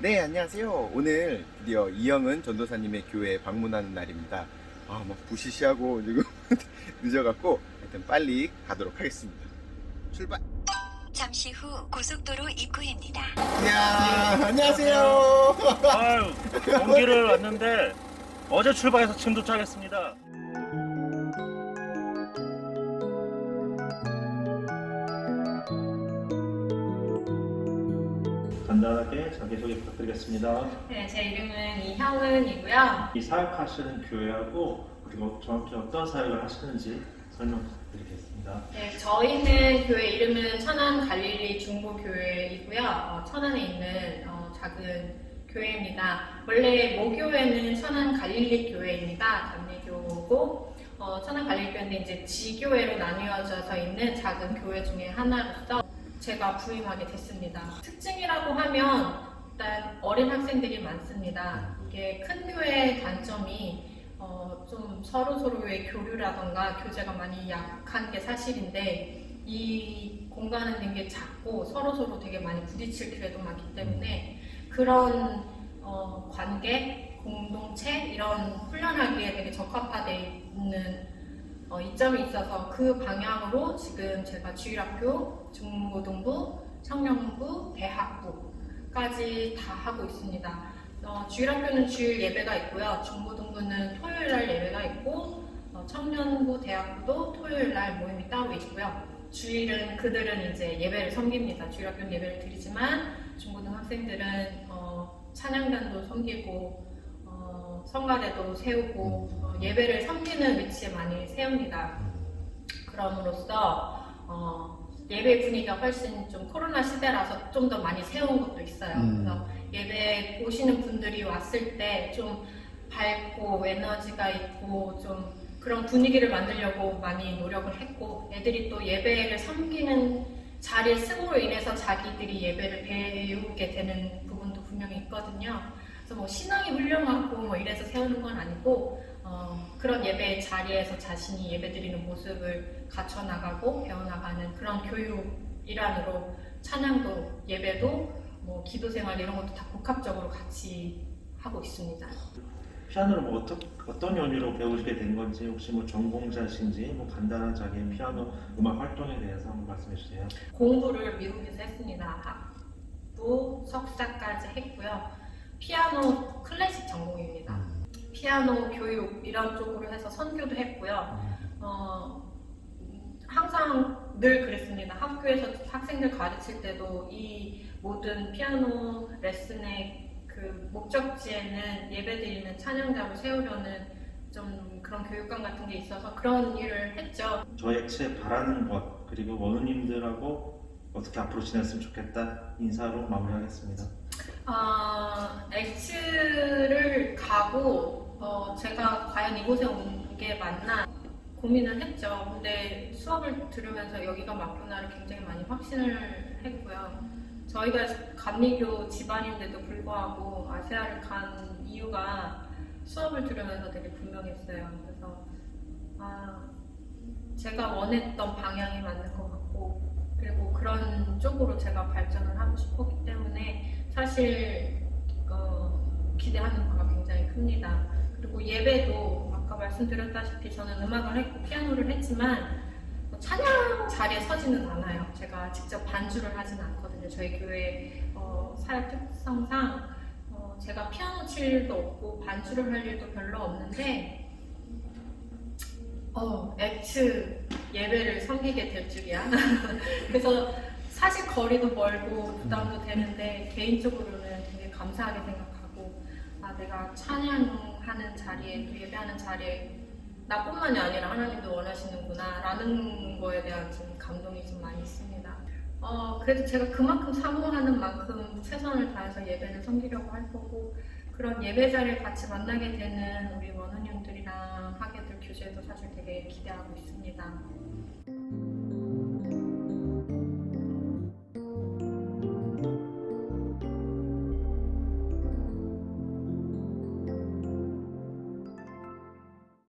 네, 안녕하세요. 오늘 드디어 이영은 전도사님의 교회에 방문하는 날입니다. 아, 막 부시시하고 지금 늦어갖고 하여튼 빨리 가도록 하겠습니다. 출발! 잠시 후 고속도로 입구입니다. 이야, 안녕하세요. 아유, 공기를 왔는데 어제 출발해서 지금 도착했습니다. 간단하게 자기소개 부탁드리겠습니다. 네, 제 이름은 이형은이고요. 이 사역하시는 교회하고 그리고 정확히 어떤 사역을 하시는지 설명 부탁드리겠습니다. 네, 저희는 교회 이름은 천안 갈릴리 중보교회이고요. 어, 천안에 있는 어, 작은 교회입니다. 원래 모교회는 천안 갈릴리 교회입니다. 감리교고 어, 천안 갈릴리 교회인데 이제 지교회로 나뉘어져서 있는 작은 교회 중에 하나로서 제가 부임하게 됐습니다. 특징이라고 하면 일단 어린 학생들이 많습니다. 이게 큰 교회의 단점이 어, 좀 서로 서로의 교류라던가 교제가 많이 약한 게 사실인데 이 공간은 되게 작고 서로 서로 되게 많이 부딪힐 기회도 많기 때문에 그런 어, 관계, 공동체 이런 훈련하기에 되게 적합화되어 있는 어, 이점이 있어서 그 방향으로 지금 제가 주일학교, 중고등부, 청년부, 대학부까지 다 하고 있습니다. 어, 주일학교는 주일 예배가 있고요. 중고등부는 토요일 날 예배가 있고 어, 청년부, 대학부도 토요일 날 모임이 따로 있고요. 주일은 그들은 이제 예배를 섬깁니다. 주일학교는 예배를 드리지만 중고등 학생들은 어, 찬양단도 섬기고 어, 성가대도 세우고 어, 예배를 섬기는 위치에 많이 세웁니다. 그럼으로써 어, 예배 분위기가 훨씬 좀 코로나 시대라서 좀 더 많이 세운 것도 있어요. 음. 그래서 예배 오시는 분들이 왔을 때 좀 밝고 에너지가 있고 좀 그런 분위기를 만들려고 많이 노력을 했고 애들이 또 예배를 섬기는 자리에 쓰므로 인해서 자기들이 예배를 배우게 되는 부분도 분명히 있거든요. 그래서 뭐 신앙이 훌륭하고 뭐 이래서 세우는 건 아니고 어, 그런 예배 자리에서 자신이 예배 드리는 모습을 갖춰 나가고 배워 나가는 그런 교육 일환으로 찬양도 예배도 뭐 기도 생활 이런 것도 다 복합적으로 같이 하고 있습니다. 피아노를 뭐 어떤 어떤 연유로 배우시게 된 건지 혹시 뭐 전공자신지 뭐 간단한 자기 피아노 음악 활동에 대해서 한번 말씀해 주세요. 공부를 미국에서 했습니다. 학부 석사까지 했고요. 피아노 클래식 전공입니다. 피아노 교육 이런 쪽으로 해서 선교도 했고요. 어, 항상 늘 그랬습니다. 학교에서 학생들 가르칠 때도 이 모든 피아노 레슨의 그 목적지에는 예배드리는 찬양자로 세우려는 좀 그런 교육관 같은 게 있어서 그런 일을 했죠. 저희 액체 바라는 것 그리고 원우님들하고 어떻게 앞으로 지냈으면 좋겠다 인사로 마무리하겠습니다. 아, 엑스를 가고 어, 제가 과연 이곳에 온 게 맞나 고민을 했죠. 근데 수업을 들으면서 여기가 맞구나를 굉장히 많이 확신을 했고요. 저희가 감리교 집안인데도 불구하고 아세아를 간 이유가 수업을 들으면서 되게 분명했어요. 그래서 아, 제가 원했던 방향이 맞는 것 같고 그리고 그런 쪽으로 제가 발전을 하고 싶었기 때문에 사실 어, 기대하는 바가 굉장히 큽니다. 그리고 예배도 아까 말씀드렸다시피 저는 음악을 했고 피아노를 했지만 뭐 찬양 자리에 서지는 않아요. 제가 직접 반주를 하진 않거든요. 저희 교회 어, 사역 특성상 어, 제가 피아노 칠 일도 없고 반주를 할 일도 별로 없는데 어, 엑츠 예배를 섬기게 될 줄이야. 그래서 사실 거리도 멀고 부담도 되는데 개인적으로는 되게 감사하게 생각하고 아 내가 찬양하는 자리에 또 예배하는 자리에 나뿐만이 아니라 하나님도 원하시는구나 라는 거에 대한 좀 감동이 좀 많이 있습니다. 어 그래도 제가 그만큼 사모하는 만큼 최선을 다해서 예배를 섬기려고 할 거고 그런 예배 자리를 같이 만나게 되는 우리 원우님들이랑 하게 될 교제도 사실 되게 기대하고 있습니다.